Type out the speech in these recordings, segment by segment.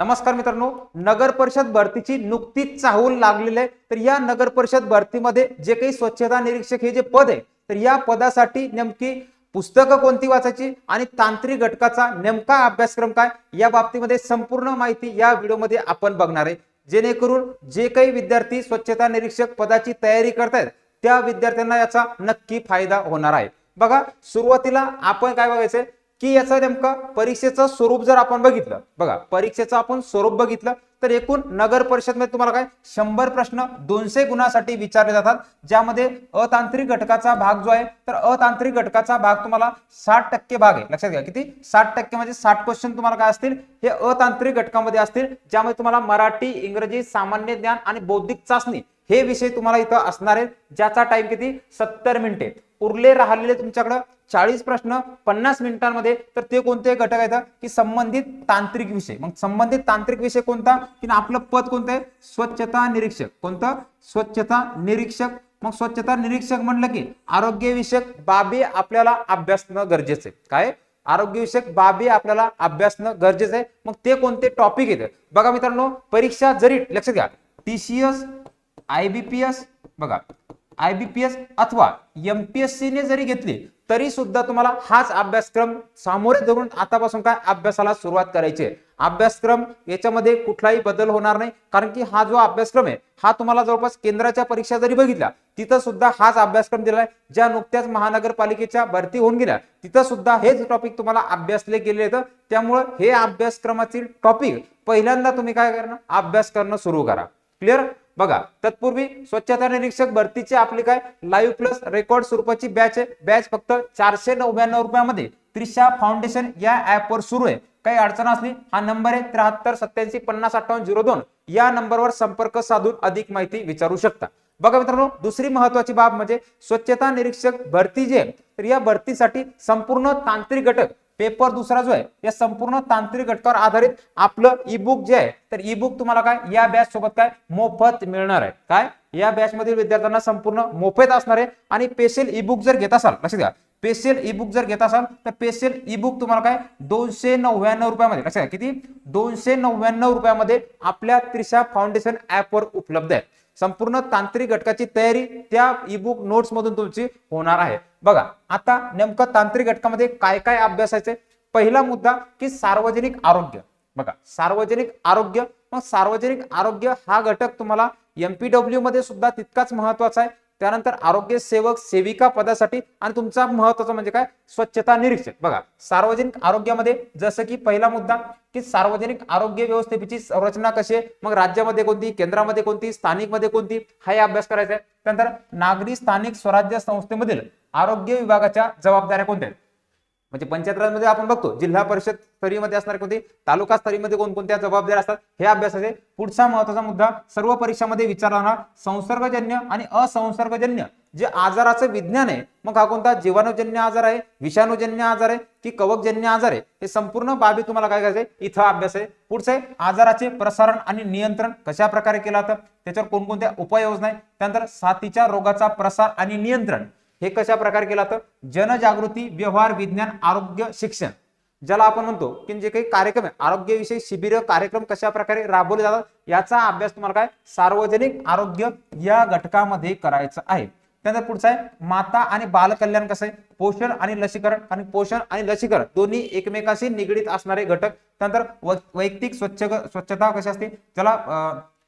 नमस्कार मित्रांनो नगर परिषद भरतीची नुकतीच चाहूल लागलेली आहे. तर या नगर परिषद भरतीमध्ये जे काही स्वच्छता निरीक्षक हे जे पद आहे तर या पदासाठी नेमकी पुस्तकं कोणती वाचायची आणि तांत्रिक घटकाचा नेमका अभ्यासक्रम काय या बाबतीमध्ये संपूर्ण माहिती या व्हिडिओमध्ये आपण बघणार आहे. जेणेकरून जे काही विद्यार्थी स्वच्छता निरीक्षक पदाची तयारी करतायत त्या विद्यार्थ्यांना याचा नक्की फायदा होणार आहे. बघा सुरुवातीला आपण काय बघायचंय? की याचं नेमकं परीक्षेचं स्वरूप जर आपण बघितलं बघा परीक्षेचं आपण स्वरूप बघितलं तर एकूण नगर परिषदमध्ये तुम्हाला काय? शंभर प्रश्न दोनशे गुणासाठी विचारले जातात ज्यामध्ये अतांत्रिक घटकाचा भाग जो आहे तर अतांत्रिक घटकाचा भाग तुम्हाला साठ टक्के भाग आहे. लक्षात घ्या किती? साठ टक्के म्हणजे साठ क्वेश्चन तुम्हाला काय असतील? हे अतांत्रिक घटकामध्ये असतील ज्यामध्ये तुम्हाला मराठी इंग्रजी सामान्य ज्ञान आणि बौद्धिक चाचणी हे विषय तुम्हाला इथं असणार आहेत ज्याचा टाइम किती? सत्तर मिनिटे उरले राहिलेले तुमच्याकडं चाळीस प्रश्न पन्नास मिनिटांमध्ये तर ते कोणते घटक आहेत की संबंधित तांत्रिक विषय. मग संबंधित तांत्रिक विषय कोणता? की आपलं पद कोणतं आहे? स्वच्छता निरीक्षक. कोणतं? स्वच्छता निरीक्षक. मग स्वच्छता निरीक्षक म्हणलं की आरोग्यविषयक बाबी आपल्याला अभ्यासणं गरजेचं आहे. काय? आरोग्यविषयक बाबी आपल्याला अभ्यासणं गरजेचं आहे. मग ते कोणते टॉपिक येते बघा मित्रांनो परीक्षा जरी लक्षात घ्या. टीसीएस आयबीपीएस बघा आयबीपीएस अथवा एमपीएससी ने जरी घेतली तरी सुद्धा तुम्हाला हाच अभ्यासक्रम सामोरे धरून आतापासून काय अभ्यासाला सुरुवात करायची आहे. अभ्यासक्रम याच्यामध्ये कुठलाही बदल होणार नाही कारण की हा जो अभ्यासक्रम आहे हा तुम्हाला जवळपास केंद्राच्या परीक्षा जरी बघितल्या तिथं सुद्धा हाच अभ्यासक्रम दिलाय ज्या नुकत्याच महानगरपालिकेच्या भरती होऊन गेल्या तिथं सुद्धा हेच टॉपिक तुम्हाला अभ्यासले गेले आहेत. त्यामुळं हे अभ्यासक्रमातील टॉपिक पहिल्यांदा तुम्ही काय करणं अभ्यास करणं सुरू करा. क्लिअर बघा तत्पूर्वी स्वच्छता निरीक्षक भरतीची आपली काय? लाईव्ह प्लस रेकॉर्ड स्वरूपाची बॅच आहे. बॅच फक्त चारशे नव्याण्णव रुपयामध्ये त्रिशा फाउंडेशन या ऍपवर सुरू आहे. काही अडचण असली हा नंबर आहे त्र्याहत्तर सत्याऐंशी पन्नास अठ्ठावन्न झिरो दोन. या नंबरवर संपर्क साधून अधिक माहिती विचारू शकता. बघा मित्रांनो दुसरी महत्वाची बाब म्हणजे स्वच्छता निरीक्षक भरती जी आहे तर या भरतीसाठी संपूर्ण तांत्रिक घटक पेपर दुसरा जो आहे या संपूर्ण तांत्रिक घटकावर आधारित आपलं ई बुक जे आहे तर ई बुक तुम्हाला काय या बॅच सोबत काय मोफत मिळणार आहे. काय? या बॅच मधील विद्यार्थ्यांना संपूर्ण मोफत असणार आहे. आणि स्पेशल ई बुक जर घेत असाल लक्षात घ्या. स्पेशल ई बुक जर घेत असाल तर स्पेशल ई बुक तुम्हाला काय दोनशे नव्याण्णव रुपयामध्ये लक्षात घ्या किती? दोनशे नव्याण्णव रुपयामध्ये आपल्या त्रिशा फाउंडेशन ऍपवर उपलब्ध आहे. संपूर्ण तांत्रिक घटकाची तयारी त्या ई बुक नोट्स मधून तुमची होणार आहे. बघा आता नेमकं तांत्रिक घटकामध्ये काय काय अभ्यासायचे? पहिला मुद्दा की सार्वजनिक आरोग्य. बघा सार्वजनिक आरोग्य मग सार्वजनिक आरोग्य हा घटक तुम्हाला एमपीडब्ल्यू मध्ये सुद्धा तितकाच महत्त्वाचा आहे. त्यानंतर आरोग्य सेवक सेविका पदासाठी आणि तुमचा महत्त्वाचा म्हणजे काय? स्वच्छता निरीक्षक. बघा सार्वजनिक आरोग्यामध्ये जसं की पहिला मुद्दा की सार्वजनिक आरोग्य व्यवस्थेची संरचना कशी आहे? मग राज्यामध्ये कोणती? केंद्रामध्ये कोणती? स्थानिकमध्ये कोणती? हा अभ्यास करायचा आहे. त्यानंतर नागरी स्थानिक स्वराज्य संस्थेमधील आरोग्य विभागाच्या जबाबदाऱ्या कोणत्या आहेत? म्हणजे पंचायत राजमध्ये आपण बघतो जिल्हा परिषद स्तरीमध्ये असणारे कोणते तालुका स्तरीमध्ये कोणकोणत्या जबाबदाऱ्या असतात हे अभ्यासाचे पुढचा महत्त्वाचा मुद्दा सर्व परीक्षामध्ये विचारला संसर्गजन्य आणि असंसर्गजन्य जे आजाराचं विज्ञान आहे मग हा कोणता जीवाणूजन्य आजार आहे विषाणूजन्य आजार आहे की कवकजन्य आजार आहे हे संपूर्ण बाबी तुम्हाला काय करायचं इथं अभ्यास आहे. पुढचं आहे आजाराचे प्रसारण आणि नियंत्रण कशा प्रकारे केलं जातं त्याच्यावर कोणकोणत्या उपाययोजना आहे त्यानंतर साथीच्या रोगाचा प्रसार आणि नियंत्रण. हे कशा प्रकारे केलं जातं जनजागृती व्यवहार विज्ञान आरोग्य शिक्षण. ज्याला आपण म्हणतो की जे काही कार्यक्रम आहे आरोग्यविषयी शिबिर कार्यक्रम कशा प्रकारे राबवले जातात याचा अभ्यास तुम्हाला काय? सार्वजनिक आरोग्य या घटकामध्ये करायचं आहे. त्यानंतर पुढचं आहे माता आणि बालकल्याण कसं आहे? पोषण आणि लसीकरण. आणि पोषण आणि लसीकरण दोन्ही एकमेकाशी निगडीत असणारे घटक. त्यानंतर वैयक्तिक स्वच्छ स्वच्छता कशी असते? ज्याला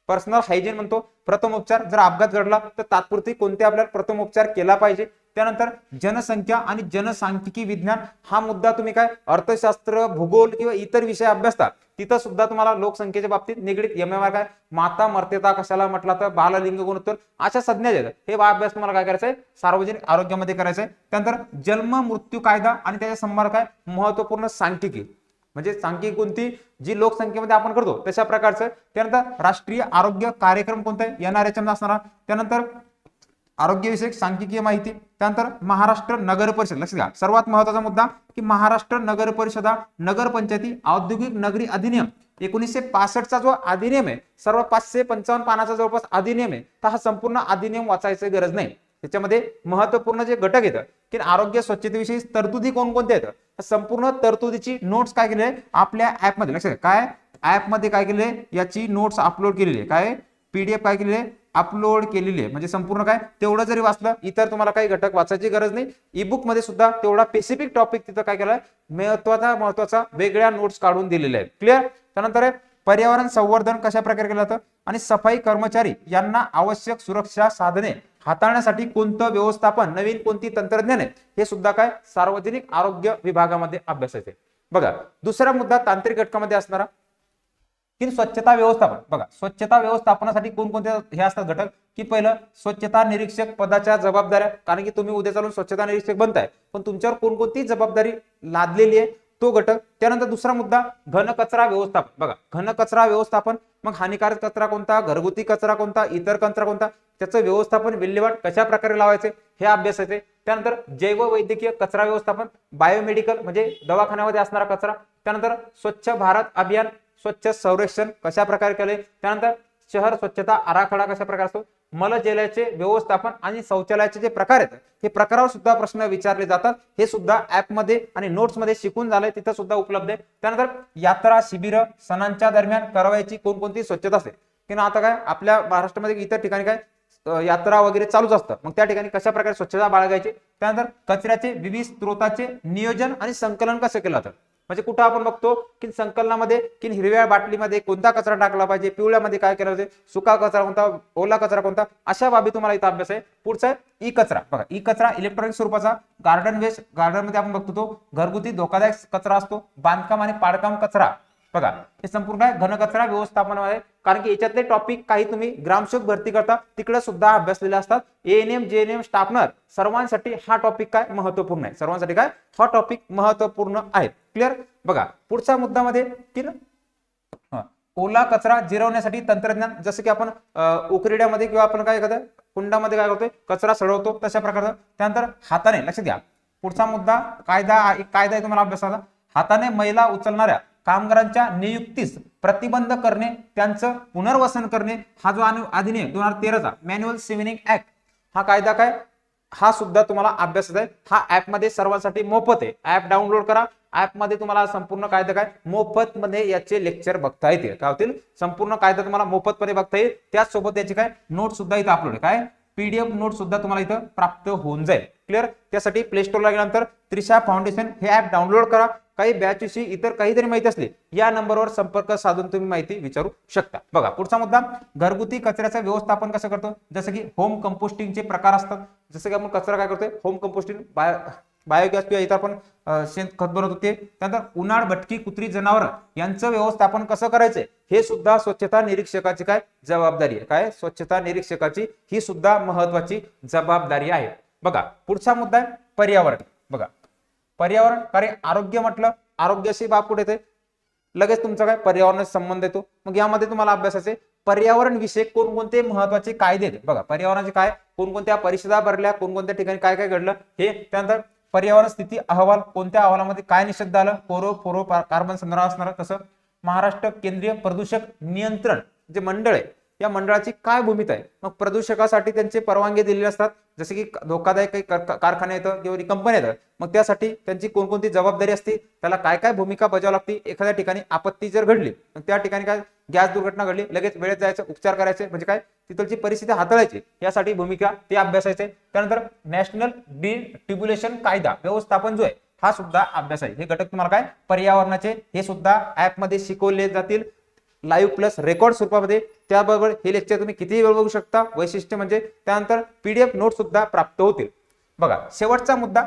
पर्सनल हायजीन म्हणतो. प्रथम उपचार जर अपघात घडला तर तात्पुरती कोणते आपल्याला प्रथम उपचार केला पाहिजे? त्यानंतर जनसंख्या आणि जनसांख्यिकी विज्ञान हा मुद्दा तुम्ही काय अर्थशास्त्र भूगोल किंवा इतर विषय अभ्यासता तिथं सुद्धा तुम्हाला लोकसंख्येच्या बाबतीत निगडीत एम एम आर काय? माता मर्त्यता कशाला म्हटला तर? बाललिंग गुणोत्तर अशा संज्ञा देतात. हे अभ्यास तुम्हाला काय करायचं आहे सार्वजनिक आरोग्यामध्ये करायचं आहे त्यानंतर जन्म मृत्यू कायदा आणि त्याच्या संबंध काय? महत्त्वपूर्ण सांख्यिकी. म्हणजे सांख्यिकी कोणती? जी लोकसंख्येमध्ये आपण करतो. तशा प्रकारचं. त्यानंतर राष्ट्रीय आरोग्य कार्यक्रम कोणता आहे? येणार असणारा. त्यानंतर आरोग्यविषयक सांख्यिकीय माहिती त्यानंतर महाराष्ट्र नगर परिषद. लक्ष घ्या सर्वात महत्त्वाचा मुद्दा की महाराष्ट्र नगर परिषदा नगर पंचायती औद्योगिक नगरी अधिनियम एकोणीसशे पासष्टचा जो अधिनियम आहे सर्व पाचशे पंचावन्न पानाचा जवळपास अधिनियम आहे तर हा संपूर्ण अधिनियम वाचायची गरज नाही. त्याच्यामध्ये महत्त्वपूर्ण जे घटक येतं की आरोग्य स्वच्छतेविषयी तरतुदी कोणकोणत्या आहेत संपूर्ण तरतुदीची नोट्स काय केली आपल्या ऍपमध्ये लक्षात काय? ॲपमध्ये काय केले याची नोट्स अपलोड केलेली आहे. काय? पीडीएफ काय केलेली आहे? अपलोड केलेली आहे. म्हणजे संपूर्ण काय? तेवढं जरी वाचलं इतर तुम्हाला काही घटक वाचायची गरज नाही. ई बुकमध्ये सुद्धा तेवढा स्पेसिफिक टॉपिक तिथं काय केलाय? महत्त्वाचा महत्त्वाचा वेगळ्या नोट्स काढून दिलेले आहेत. क्लिअर त्यानंतर आहे पर्यावरण संवर्धन कशा प्रकारे केलं जातं? आणि सफाई कर्मचारी यांना आवश्यक सुरक्षा साधने हाताळण्यासाठी कोणतं व्यवस्थापन नवीन कोणती तंत्रज्ञान? आहे हे सुद्धा काय? सार्वजनिक आरोग्य विभागामध्ये अभ्यासायचे बघा दुसरा मुद्दा तांत्रिक घटकामध्ये असणारा की स्वच्छता व्यवस्थापन. बघा स्वच्छता व्यवस्थापनासाठी कोणकोणते हे असतात घटक? की पहिलं स्वच्छता निरीक्षक पदाच्या जबाबदाऱ्या. कारण की तुम्ही उद्या चालून स्वच्छता निरीक्षक बनताय. पण तुमच्यावर कोणकोणती जबाबदारी लादलेली आहे तो घटक. त्यानंतर दुसरा मुद्दा घन कचरा व्यवस्थापन. बघा घन कचरा व्यवस्थापन मग हानिकारक कचरा कोणता? घरगुती कचरा कोणता? इतर कचरा कोणता? त्याचं व्यवस्थापन विल्हेवाट कशा प्रकारे लावायचे? हे अभ्यासायचे त्यानंतर जैव वैद्यकीय कचरा व्यवस्थापन बायोमेडिकल म्हणजे दवाखान्यामध्ये असणारा कचरा. त्यानंतर स्वच्छ भारत अभियान स्वच्छ संरक्षण कशा प्रकारे केले? त्यानंतर शहर स्वच्छता आराखडा कशा प्रकारे असतो? मलजलाचे व्यवस्थापन आणि शौचालयाचे जे प्रकार आहेत हे प्रकारावर सुद्धा प्रश्न विचारले जातात. हे सुद्धा ऍपमध्ये आणि नोट्समध्ये शिकून झालंय तिथं सुद्धा उपलब्ध आहे. त्यानंतर यात्रा शिबिर सणांच्या दरम्यान करावायची कोणकोणती स्वच्छता असते? की आता काय आपल्या महाराष्ट्रामध्ये इतर ठिकाणी काय यात्रा वगैरे चालूच असतं. मग त्या ठिकाणी कशा प्रकारे स्वच्छता बाळगायची? त्यानंतर कचऱ्याचे विविध स्त्रोताचे नियोजन आणि संकलन कसं केलं जातं? म्हणजे कुठं आपण बघतो की संकलनामध्ये की हिरव्या बाटलीमध्ये कोणता कचरा टाकला पाहिजे पिवळ्यामध्ये काय केलं पाहिजे सुका कचरा कोणता ओला कचरा कोणता अशा बाबी तुम्हाला इथं अभ्यास आहे. पुढचा आहे ई कचरा बघा ई कचरा इलेक्ट्रॉनिक स्वरूपाचा गार्डन वेस्ट गार्डनमध्ये आपण बघतो तो घरगुती धोकादायक कचरा असतो बांधकाम आणि पाडकाम कचरा. बघा हे संपूर्ण आहे घनकचरा व्यवस्थापनामध्ये कारण की याच्यातले टॉपिक काही तुम्ही ग्रामसेवक भरती करता तिकडे सुद्धा अभ्यासलेले असतात. एएनएम जेएनएम स्टाफनर सर्वांसाठी हा टॉपिक काय महत्त्वपूर्ण आहे. सर्वांसाठी काय? हा टॉपिक महत्त्वपूर्ण आहे. क्लिअर बघा पुढचा मुद्द्यामध्ये की हा. ओला कचरा जिरवण्यासाठी तंत्रज्ञान जसं की आपण अं, उकरड्यामध्ये किंवा आपण काय करतो कुंडामध्ये काय करतोय? कचरा सडवतो तशा प्रकारचं. त्यानंतर हाताने लक्ष द्या पुढचा मुद्दा कायदा कायदा आहे तुम्हाला अभ्यासाला. हाताने मैला उचलणाऱ्या कामगारांच्या नियुक्तीस प्रतिबंध करणे त्यांचं पुनर्वसन करणे हा जो अधिनियम दोन हजार तेराचा मॅन्युअल सिव्हिनिंग ऍक्ट हा कायदा काय? हा सुद्धा तुम्हाला अभ्यास आहे हा ऍपमध्ये सर्वांसाठी मोफत आहे. ऍप डाउनलोड करा. ऍपमध्ये तुम्हाला संपूर्ण कायदा काय? मोफत मध्ये याचे लेक्चर बघता येतील. काय होतील? संपूर्ण कायदा तुम्हाला मोफतपणे बघता येईल. त्याचसोबत याची काय? नोट सुद्धा इथं अपलोड काय? पीडीएफ नोट सुद्धा तुम्हाला इथं प्राप्त होऊन जाईल. क्लिअर त्यासाठी प्ले स्टोरला गेल्यानंतर त्रिशा फाउंडेशन हे ऍप डाउनलोड करा. काही बॅच विषयी इतर काहीतरी माहिती असली या नंबरवर संपर्क साधून तुम्ही माहिती विचारू शकता. बघा पुढचा मुद्दा घरगुती कचऱ्याचं व्यवस्थापन कसं करतो? जसं की होम कंपोस्टिंगचे प्रकार असतात. जसं की आपण कचरा काय करतोय? होम कंपोस्टिंग बाय बायोगॅस किंवा इतर आपण शेण शेणखत बनवत होते त्यानंतर उन्हाळ भटकी कुत्री जनावर यांचं व्यवस्थापन कसं करायचंय हे सुद्धा स्वच्छता निरीक्षकाची काय जबाबदारी आहे. काय? स्वच्छता निरीक्षकाची ही सुद्धा महत्वाची जबाबदारी आहे. बघा पुढचा मुद्दा आहे पर्यावरण. बघा पर्यावरण कारण आरोग्य म्हटलं आरोग्याशी बाब कुठे येते लगेच तुमचा काय? पर्यावरणाशी संबंध येतो. मग यामध्ये तुम्हाला अभ्यासाचे पर्यावरण विषय कोणकोणते महत्त्वाचे कायदे आहेत? बघा पर्यावरणाचे काय? कोणकोणत्या परिषदा भरल्या? कोणकोणत्या ठिकाणी काय काय घडलं? हे त्यानंतर पर्यावरण स्थिती अहवाल कोणत्या अहवालामध्ये काय निषेध झालं? कोरो फोरो कार्बन संग्रह असणार. तसं महाराष्ट्र केंद्रीय प्रदूषक नियंत्रण जे मंडळ आहे या मंडळाची काय भूमिका आहे? मग प्रदूषकासाठी त्यांचे परवानगी दिलेले असतात. जसे की धोकादायक काही कारखाने येतं किंवा कंपनी येतात. मग त्यासाठी त्यांची कोणकोणती जबाबदारी असते? त्याला काय काय भूमिका बजावं लागते? एखाद्या ठिकाणी आपत्ती जर घडली मग त्या ठिकाणी काय गॅस दुर्घटना घडली लगेच वेळेत जायचं उपचार करायचे म्हणजे काय? तिथलची परिस्थिती हाताळायची. यासाठी भूमिका ते अभ्यासायचे. त्यानंतर नॅशनल डी डिट्रिब्युलेशन कायदा व्यवस्थापन जो आहे हा सुद्धा अभ्यास आहे. हे घटक तुम्हाला काय? पर्यावरणाचे हे सुद्धा ऍपमध्ये शिकवले जातील. लाईव्ह प्लस रेकॉर्ड स्वरूपामध्ये त्याबरोबर हे लेक्चर तुम्ही कितीही वेळ बघू शकता. वैशिष्ट्य म्हणजे त्यानंतर पीडीएफ नोट सुद्धा प्राप्त होतील. बघा शेवटचा मुद्दा.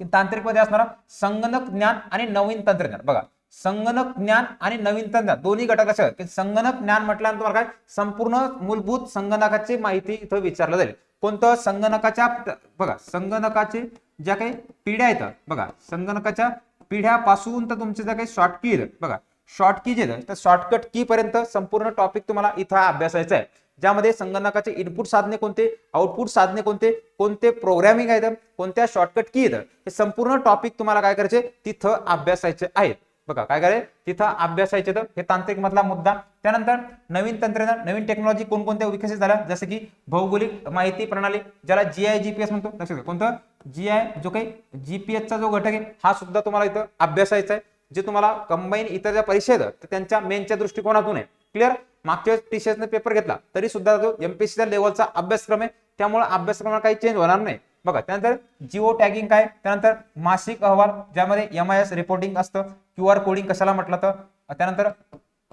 की तांत्रिकमध्ये असणारा संगणक ज्ञान आणि नवीन तंत्रज्ञान. बघा संगणक ज्ञान आणि नवीन तंत्रज्ञान. दोन्ही घटक असे आहेत? की संगणक ज्ञान म्हटल्यानंतर तुम्हाला काय? संपूर्ण मूलभूत संगणकाची माहिती इथं विचारलं जाईल. कोणतं? संगणकाच्या बघा संगणकाचे ज्या काही पिढ्या येतात बघा संगणकाच्या पिढ्यापासून तर तुमचे ज्या काही शॉर्टकी बघा शॉर्ट की जे तर शॉर्टकट की पर्यंत संपूर्ण टॉपिक तुम्हाला इथं अभ्यासायचा आहे. ज्यामध्ये संगणकाचे इनपुट साधने कोणते आउटपुट साधने कोणते कोणते प्रोग्रामिंग आहेत कोणत्या शॉर्टकट की येतं हे संपूर्ण टॉपिक तुम्हाला काय करायचे तिथं अभ्यासायचे आहेत बघा काय करायचे तिथं अभ्यासायचे तर हे तांत्रिक मधला मुद्दा. त्यानंतर नवीन तंत्रज्ञान नवीन टेक्नॉलॉजी कोणकोणत्या विकसित झाल्या जसं की भौगोलिक माहिती प्रणाली ज्याला जीआय जीपीएस म्हणतो. लक्षात कोणतं? जीआय जो काही जीपीएसचा जो घटक आहे हा सुद्धा तुम्हाला इथं अभ्यासायचा आहे. जे तुम्हाला कंबाईन इतर ज्या परीक्षा आहेत तर त्यांच्या मेनच्या दृष्टिकोनातून आहे. क्लिअर मागच्या वेळेस टीसीएसने पेपर घेतला तरी सुद्धा जो एमपीसीच्या लेवलचा अभ्यासक्रम आहे त्यामुळे अभ्यासक्रमाला काही चेंज होणार नाही. बघा त्यानंतर जिओ टॅगिंग काय? त्यानंतर मासिक अहवाल ज्यामध्ये एम आय एस रिपोर्टिंग असतं क्यू आर कोडिंग कशाला म्हटलं तर? त्यानंतर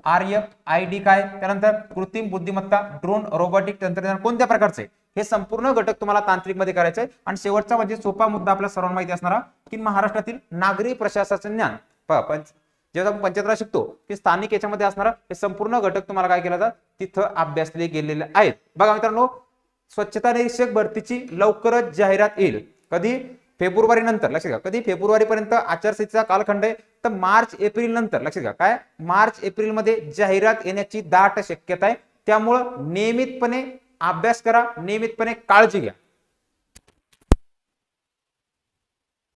आर्य आय डी काय? त्यानंतर कृत्रिम बुद्धिमत्ता ड्रोन रोबोटिक तंत्रज्ञान कोणत्या प्रकारचे हे संपूर्ण घटक तुम्हाला तांत्रिकमध्ये करायचे आणि शेवटचा म्हणजे सोपा मुद्दा आपल्या सर्वांना माहिती असणारा की महाराष्ट्रातील नागरी प्रशासनाचं ज्ञान. पहा, पंच जेव्हा आपण पंचायत शिकतो की स्थानिक याच्यामध्ये असणारा हे संपूर्ण घटक तुम्हाला काय केलं जातं? तिथं अभ्यासले गेलेले आहेत. बघा मित्रांनो स्वच्छता निरीक्षक भरतीची लवकरच जाहिरात येईल. कधी? फेब्रुवारी नंतर लक्षात घ्या. कधी? फेब्रुवारी पर्यंत आचारसंहितेचा कालखंड आहे. तर मार्च एप्रिल नंतर लक्षात घ्या. काय? मार्च एप्रिलमध्ये जाहिरात येण्याची दाट शक्यता आहे. त्यामुळं नियमितपणे अभ्यास करा. नियमितपणे काळजी घ्या.